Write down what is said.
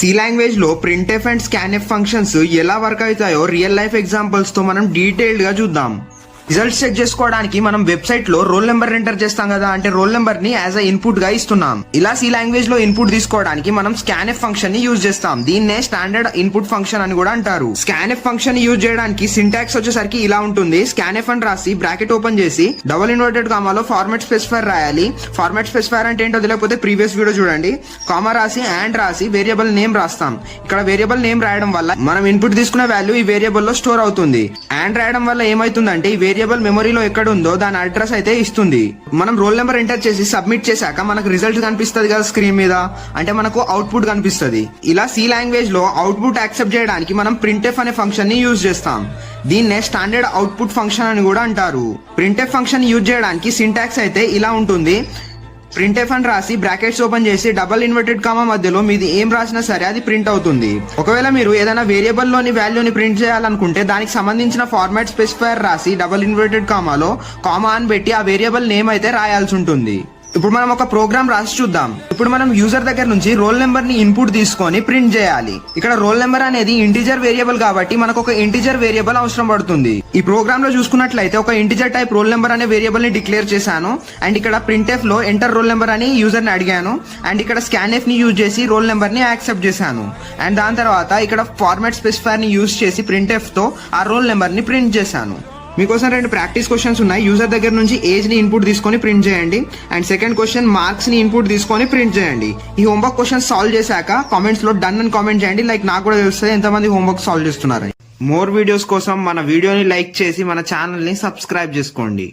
C లాంగ్వేజ్లో printf and scanf functions ఎలా work అవుతాయో రియల్ లైఫ్ ఎగ్జాంపుల్స్తో మనం డీటెయిల్డ్గా చూద్దాం. రిజల్ట్స్ చెక్ చేసుకోవడానికి మనం వెబ్సైట్లో రోల్ నెంబర్ ఎంటర్ చేస్తాం కదా అంటే రోల్ నెంబర్ని యాజ్ అ ఇన్పుట్గా ఇస్తున్నాం. ఇలా సి లాంగ్వేజ్లో ఇన్పుట్ తీసుకోవడానికి మనం స్కాన్ ఎఫ్ ఫంక్షన్ని యూజ్ చేస్తాం. దీన్నే స్టాండర్డ్ ఇన్పుట్ ఫంక్షన్ అని కూడా అంటారు. స్కాన్ ఎఫ్ ఫంక్షన్ని యూజ్ చేయడానికి సింటాక్స్ వచ్చేసరికి ఇలా ఉంటుంది. స్కాన్ ఎఫ్ అని రాసి బ్రాకెట్ ఓపెన్ చేసి డబుల్ ఇన్వర్టెడ్ కామాలో ఫార్మాట్ స్పెసిఫైర్ రాయాలి. ఫార్మాట్ స్పెసిఫైర్ అంటే ఏంటో తెలియకపోతే ప్రీవియస్ వీడియో చూడండి. కామా రాసి అండ్ రాసి వేరియబుల్ నేమ్ రాస్తాం. ఇక్కడ వేరియబుల్ నేమ్ రాయడం వల్ల మనం ఇన్పుట్ తీసుకున్న వాల్యూ ఈ వేరియబుల్లో స్టోర్ అవుతుంది. అండ్ రాయడం వల్ల ఏమైతుందంటే ఈ వేరియబుల్ మెమరీలో ఎక్కడ ఉందో దాని అడ్రస్ అయితే ఇస్తుంది. మనం రోల్ నెంబర్ ఎంటర్ చేసి సబ్మిట్ చేశాక మనకు రిజల్ట్ కనిపిస్తుంది కదా స్క్రీన్ మీద? అంటే మనకు అవుట్పుట్ కనిపిస్తుంది. ఇలా సి లాంగ్వేజ్లో అవుట్పుట్ యాక్సెప్ట్ చేయడానికి మనం ప్రింట్ఎఫ్ అనే ఫంక్షన్ని యూజ్ చేస్తాం. దీన్నే స్టాండర్డ్ అవుట్పుట్ ఫంక్షన్ అని కూడా అంటారు. ప్రింట్ఎఫ్ ఫంక్షన్ యూజ్ చేయడానికి సింటాక్స్ అయితే ఇలా ఉంటుంది. ప్రింట్ ఎఫ్ అని రాసి బ్రాకెట్స్ ఓపెన్ చేసి డబల్ ఇన్వర్టెడ్ కామా మధ్యలో మీది ఏం రాసినా సరే అది ప్రింట్ అవుతుంది. ఒకవేళ మీరు ఏదైనా వేరియబుల్లోని వాల్యూని ప్రింట్ చేయాలనుకుంటే దానికి సంబంధించిన ఫార్మాట్ స్పెసిఫైర్ రాసి డబల్ ఇన్వర్టెడ్ కామాలో కామా అని పెట్టి ఆ వేరియబుల్ నేమ్ అయితే రాయాల్సి ఉంటుంది. ఇప్పుడు మనం ఒక ప్రోగ్రామ్ రాసి చూద్దాం. ఇప్పుడు మనం యూజర్ దగ్గర నుంచి రోల్ నెంబర్ని ఇన్పుట్ తీసుకొని ప్రింట్ చేయాలి. ఇక్కడ రోల్ నెంబర్ అనేది ఇంటిజర్ వేరియబుల్ కాబట్టి మనకు ఒక ఇంటిజర్ వేరియబుల్ అవసరం పడుతుంది. ఈ ప్రోగ్రామ్లో చూసుకున్నట్లయితే ఒక ఇంటిజర్ టైప్ రోల్ నెంబర్ అనే వేరియబుల్ని డిక్లేర్ చేశాను. అండ్ ఇక్కడ ప్రింట్ ఎఫ్లో ఎంటర్ రోల్ నెంబర్ అని యూజర్ని అడిగాను. అండ్ ఇక్కడ స్కాన్ ఎఫ్ని యూజ్ చేసి రోల్ నెంబర్ని యాక్సెప్ట్ చేశాను. అండ్ దాని తర్వాత ఇక్కడ ఫార్మాట్ స్పెసిఫైర్ని యూజ్ చేసి ప్రింట్ ఎఫ్తో ఆ రోల్ నెంబర్ని ప్రింట్ చేశాను. మీకోసం రెండు ప్రాక్టీస్ క్వశ్చన్స్ ఉన్నాయి. యూజర్ దగ్గర నుంచి ఏజ్ని ఇన్పుట్ తీసుకొని ప్రింట్ చేయండి. అండ్ సెకండ్ క్వశ్చన్ మార్క్స్ని ఇన్పుట్ తీసుకొని ప్రింట్ చేయండి. ఈ హోంవర్క్ క్వశ్చన్ సాల్వ్ చేశాక కామెంట్స్లో డన్ అని కామెంట్ చేయండి. లైక్ నాకు కూడా తెలుస్తుంది ఎంతమంది హోంవర్క్ సాల్వ్ చేస్తున్నారని. మోర్ వీడియోస్ కోసం మన వీడియోని లైక్ చేసి మన ఛానల్ని సబ్స్క్రైబ్ చేసుకోండి.